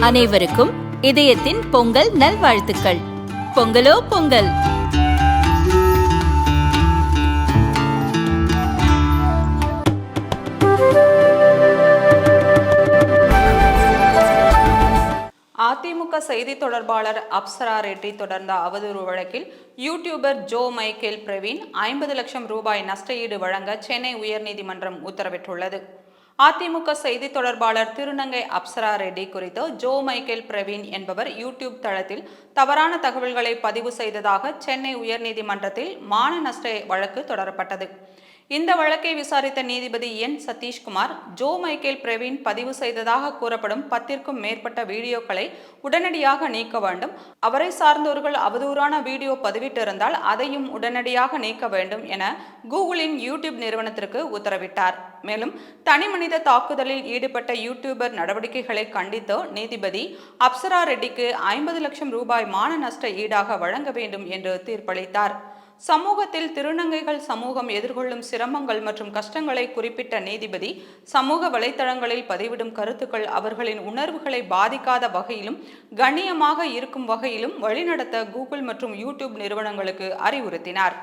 அனைவருக்கும் இதயத்தின் பொங்கல் நல்வாழ்த்துக்கள். பொங்கலோ பொங்கல். அதிமுக செய்தி தொடர்பாளர் அப்சரா ரெட்டி தொடர்ந்த அவதூறு வழக்கில் யூடியூபர் ஜோ மைக்கேல் பிரவீன் ஐம்பது லட்சம் ரூபாய் நஷ்டஈடு வழங்க சென்னை உயர்நீதிமன்றம் உத்தரவிட்டுள்ளது. அதிமுக செய்தி தொடர்பாளர் திருநங்கை அப்சரா ரெட்டி குறித்து ஜோ மைக்கேல் பிரவீன் என்பவர் யூடியூப் தளத்தில் தவறான தகவல்களை பதிவு செய்ததாக சென்னை உயர்நீதிமன்றத்தில் மான நஷ்ட வழக்கு தொடரப்பட்டது. இந்த வழக்கை விசாரித்த நீதிபதி N. Satishkumar Jo Michael Praveen பதிவு செய்ததாக கூறப்படும் பத்திற்கும் மேற்பட்ட வீடியோக்களை உடனடியாக நீக்க வேண்டும். அவரை சார்ந்தவர்கள் அவதூறான வீடியோ பதிவிட்டிருந்தால் அதையும் உடனடியாக நீக்க வேண்டும் என கூகுளின் யூடியூப் நிறுவனத்திற்கு உத்தரவிட்டார். மேலும் தனிமனித தாக்குதலில் ஈடுபட்ட யூடியூபர் நடவடிக்கைகளை கண்டித்து நீதிபதி அப்சரா ரெட்டிக்கு ஐம்பது லட்சம் ரூபாய் மான நஷ்ட ஈடாக வழங்க வேண்டும் என்று தீர்ப்பளித்தார். சமூகத்தில் திருநங்கைகள் சமூகம் எதிர்கொள்ளும் சிரமங்கள் மற்றும் கஷ்டங்களை குறிப்பிட்ட நீதிபதி சமூக வலைத்தளங்களில் பதிவிடும் கருத்துக்கள் அவர்களின் உணர்வுகளை பாதிக்காத வகையிலும் கண்ணியமாக இருக்கும் வகையிலும் வழிநடத்த கூகுள் மற்றும் யூடியூப் நிறுவனங்களுக்கு அறிவுறுத்தினார்.